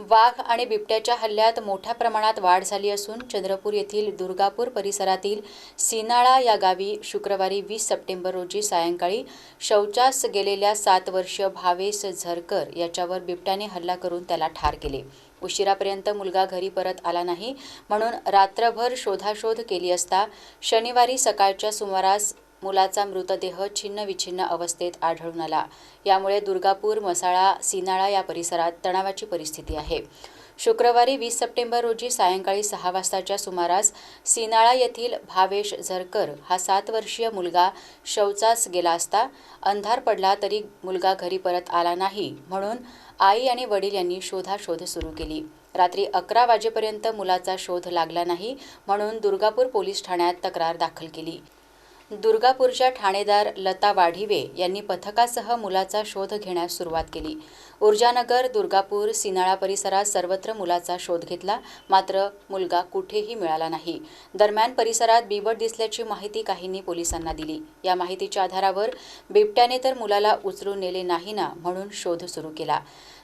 वाघ आणि बिबट्याच्या हल्ल्यात मोठ्या प्रमाणात वाढ झाली असून चंद्रपूर येथील दुर्गापूर परिसरातील सिनाळा या गावी शुक्रवारी वीस सप्टेंबर रोजी सायंकाळी शौचास गेलेल्या सात वर्षीय भावेश झरकर याच्यावर बिबट्याने हल्ला करून त्याला ठार केले. उशिरापर्यंत मुलगा घरी परत आला नाही म्हणून रात्रभर शोधाशोध केली असता शनिवारी सकाळच्या सुमारास मुलाचा मृतदेह छिन्नविछिन्न अवस्थेत आढळून आला. यामुळे दुर्गापूर मसाळा सिनाळा या परिसरात तणावाची परिस्थिती आहे. शुक्रवारी वीस सप्टेंबर रोजी सायंकाळी सहा वाजताच्या सुमारास सिनाळा येथील भावेश झरकर हा सात वर्षीय मुलगा शौचास गेला असता अंधार पडला तरी मुलगा घरी परत आला नाही म्हणून आई आणि वडील यांनी शोधाशोध सुरू केली. रात्री अकरा वाजेपर्यंत मुलाचा शोध लागला नाही म्हणून दुर्गापूर पोलीस ठाण्यात तक्रार दाखल केली. दुर्गापूरच्या ठाणेदार लता वाढिवे यांनी पथकासह मुलाचा शोध घेण्यास सुरुवात केली. ऊर्जानगर दुर्गापूर सिनाळा परिसरात सर्वत्र मुलाचा शोध घेतला. मात्र मुलगा कुठेही मिळाला नाही. दरम्यान परिसरात बिबट दिसल्याची माहिती काहींनी पोलिसांना दिली. या माहितीच्या आधारावर बिबट्याने तर मुलाला उचलून नेले नाही ना म्हणून शोध सुरू केला.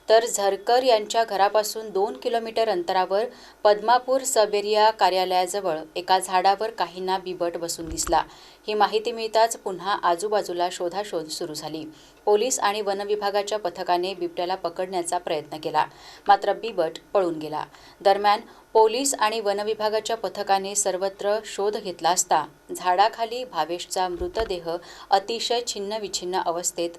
तर झरकर यांच्या घरापासून दोन किलोमीटर अंतरावर पद्मापूर सबेरिया कार्यालयाजवळ एका झाडावर काहींना बिबट बसून दिसला. ही माहिती मिळताच पुन्हा आजूबाजूला शोधाशोध सुरू झाली. पोलीस आणि वनविभागाच्या पथकाने बिबट्याला पकडण्याचा प्रयत्न केला. मात्र बिबट पळून गेला. दरम्यान पोलीस आणि वनविभागाच्या पथकाने सर्वत्र शोध घेतला असता झाडाखाली भावेशचा मृतदेह अतिशय छिन्नविछिन्न अवस्थेत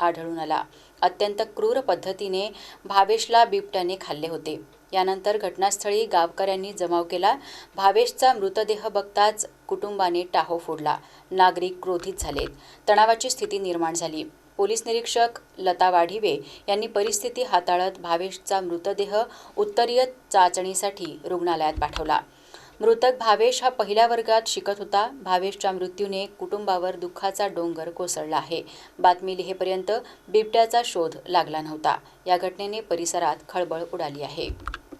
आढळून आला. अत्यंत क्रूर पद्धतीने भावेशला बिबट्याने खाल्ले होते. यानंतर घटनास्थळी गावकऱ्यांनी जमाव केला. भावेशचा मृतदेह बघताच कुटुंबाने टाहो फोडला. नागरिक क्रोधित झालेत. तणावाची स्थिती निर्माण झाली. पोलीस निरीक्षक लता वाढिवे यांनी परिस्थिती हाताळत भावेशचा मृतदेह उत्तरीय चाचणीसाठी रुग्णालयात पाठवला. मृतक भावेश हा पहिल्या वर्गात शिकत होता. भावेशच्या मृत्यूने कुटुंबावर दुःखाचा डोंगर कोसळला आहे. बातमी लिहेपर्यंत बिबट्याचा शोध लागला नव्हता. या घटनेने परिसरात खळबळ उडाली आहे.